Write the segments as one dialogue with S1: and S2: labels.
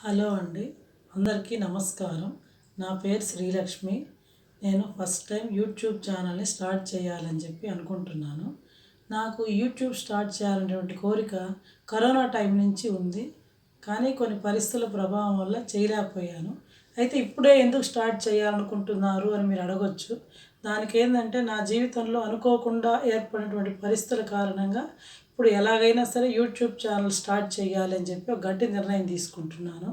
S1: Hello అండి. అందరికీ నమస్కారం. నా పేరు శ్రీలక్ష్మి. నేను ఫస్ట్ టైం యూట్యూబ్ ఛానల్ని స్టార్ట్ చేయాలని చెప్పి అనుకుంటున్నాను. నాకు యూట్యూబ్ స్టార్ట్ చేయాలనేటువంటి కోరిక కరోనా టైం నుంచి ఉంది. కానీ కొన్ని పరిస్థితుల ప్రభావం వల్ల చేయలేకపోయాను. అయితే ఇప్పుడే ఎందుకు స్టార్ట్ చేయాలనుకుంటున్నారు అని మీరు అడగొచ్చు. దానికి ఏంటంటే నా జీవితంలో అనుకోకుండా ఏర్పడినటువంటి పరిస్థితుల కారణంగా ఇప్పుడు ఎలాగైనా సరే యూట్యూబ్ ఛానల్ స్టార్ట్ చేయాలి అని చెప్పి ఒక గట్టి నిర్ణయం తీసుకుంటున్నాను.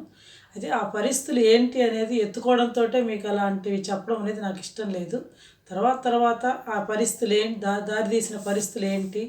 S1: అయితే ఆ పరిస్థితులు ఏంటి అనేది ఎత్తుకోవడంతో మీకు అలాంటివి చెప్పడం అనేది నాకు ఇష్టం లేదు. తర్వాత తర్వాత ఆ పరిస్థితులు ఏంటి దా దారి తీసిన పరిస్థితులు ఏంటి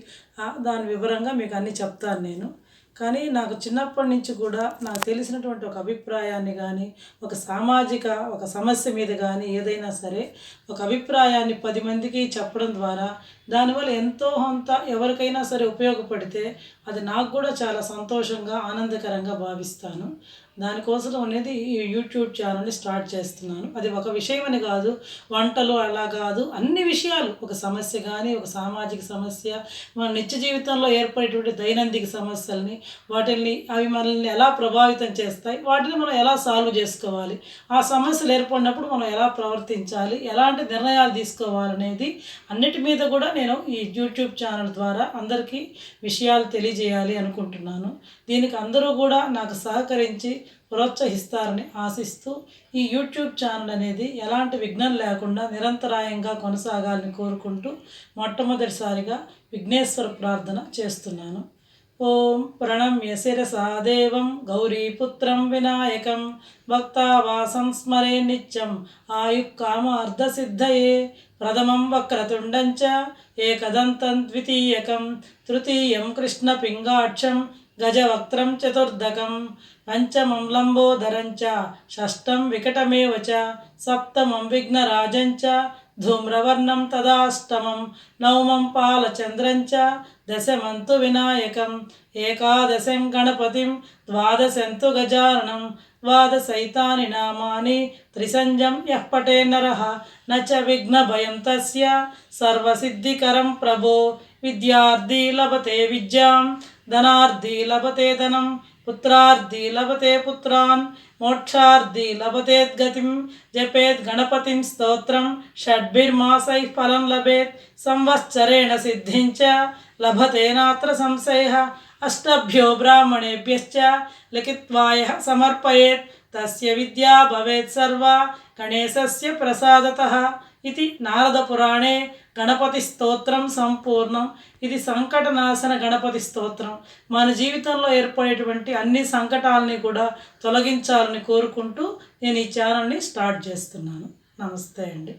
S1: దాని వివరంగా మీకు అన్నీ చెప్తాను నేను. కానీ నాకు చిన్నప్పటి నుంచి కూడా నాకు తెలిసినటువంటి ఒక అభిప్రాయాన్ని కానీ ఒక సామాజిక ఒక సమస్య మీద కానీ ఏదైనా సరే ఒక అభిప్రాయాన్ని పది మందికి చెప్పడం ద్వారా దానివల్ల ఎంతో కొంత ఎవరికైనా సరే ఉపయోగపడితే అది నాకు కూడా చాలా సంతోషంగా ఆనందకరంగా భావిస్తాను. దానికోసం అనేది ఈ యూట్యూబ్ ఛానల్ని స్టార్ట్ చేస్తున్నాను. అది ఒక విషయం అని కాదు వంటలు అలా కాదు అన్ని విషయాలు. ఒక సమస్య కానీ ఒక సామాజిక సమస్య మన నిత్య జీవితంలో ఏర్పడేటువంటి దైనందిక సమస్యల్ని వాటిని అవి మనల్ని ఎలా ప్రభావితం చేస్తాయి వాటిని మనం ఎలా సాల్వ్ చేసుకోవాలి ఆ సమస్యలు ఏర్పడినప్పుడు మనం ఎలా ప్రవర్తించాలి ఎలాంటి నిర్ణయాలు తీసుకోవాలనేది అన్నిటి మీద కూడా నేను ఈ యూట్యూబ్ ఛానల్ ద్వారా అందరికీ విషయాలు తెలియజేయాలి అనుకుంటున్నాను. దీనికి అందరూ కూడా నాకు సహకరించి ప్రోత్సహిస్తారని ఆశిస్తూ ఈ యూట్యూబ్ ఛానల్ అనేది ఎలాంటి విఘ్నం లేకుండా నిరంతరాయంగా కొనసాగాలని కోరుకుంటూ మొట్టమొదటిసారిగా విఘ్నేశ్వర ప్రార్థన చేస్తున్నాను. ఓం ప్రణమ్య శిరసా దేవం గౌరీపుత్రం వినాయకం. భక్తావాసం స్మరే నిత్యం. ఆయుక్కామార్ధసిద్ధయే ప్రథమం వక్రతుండం చ ఏకదంతం ద్వితీయకం. తృతీయం కృష్ణపింగాక్షం గజవక్త్రం చతుర్దకం. పంచమం లంబోదరం చ షష్టం వికటమేవ చ. సప్తమం విఘ్నరాజం చ ధూమ్రవర్ణం తదాష్టమం నవమం పాలచంద్రంచ దశమంతు వినాయకం ఏకాదశం గణపతిం ద్వాదశంతు గజాననం ద్వాదశైతాని నామాని త్రిసంజం యః పటే నరః న చ విఘ్నభయం తస్య సర్వసిద్ధికరం ప్రభో విద్యార్థి లభతే విద్యాం ధనార్థి లభతే ధనం पुत्रार्थी लभते पुत्रान् मोक्षार्थी लभते गतिं जपेत् गणपतिं स्तोत्रं षड्भिर्मासैः फलं लभेत्, संवत्सरेण सिद्धिञ्च लभते नात्र संशयः, अष्टभ्यो ब्राह्मणेभ्यश्च, लिखित्वा यः समर्पयेत् తస్య విద్యా భవేత్ సర్వా గణేశస్య ప్రసాదత ఇది నారదపురాణే గణపతి స్తోత్రం సంపూర్ణం. ఇది సంకటనాశన గణపతి స్తోత్రం. మన జీవితంలో ఏర్పడేటువంటి అన్ని సంకటాలని కూడా తొలగించాలని కోరుకుంటూ నేను ఈ ఛానల్ని స్టార్ట్ చేస్తున్నాను. నమస్తే అండి.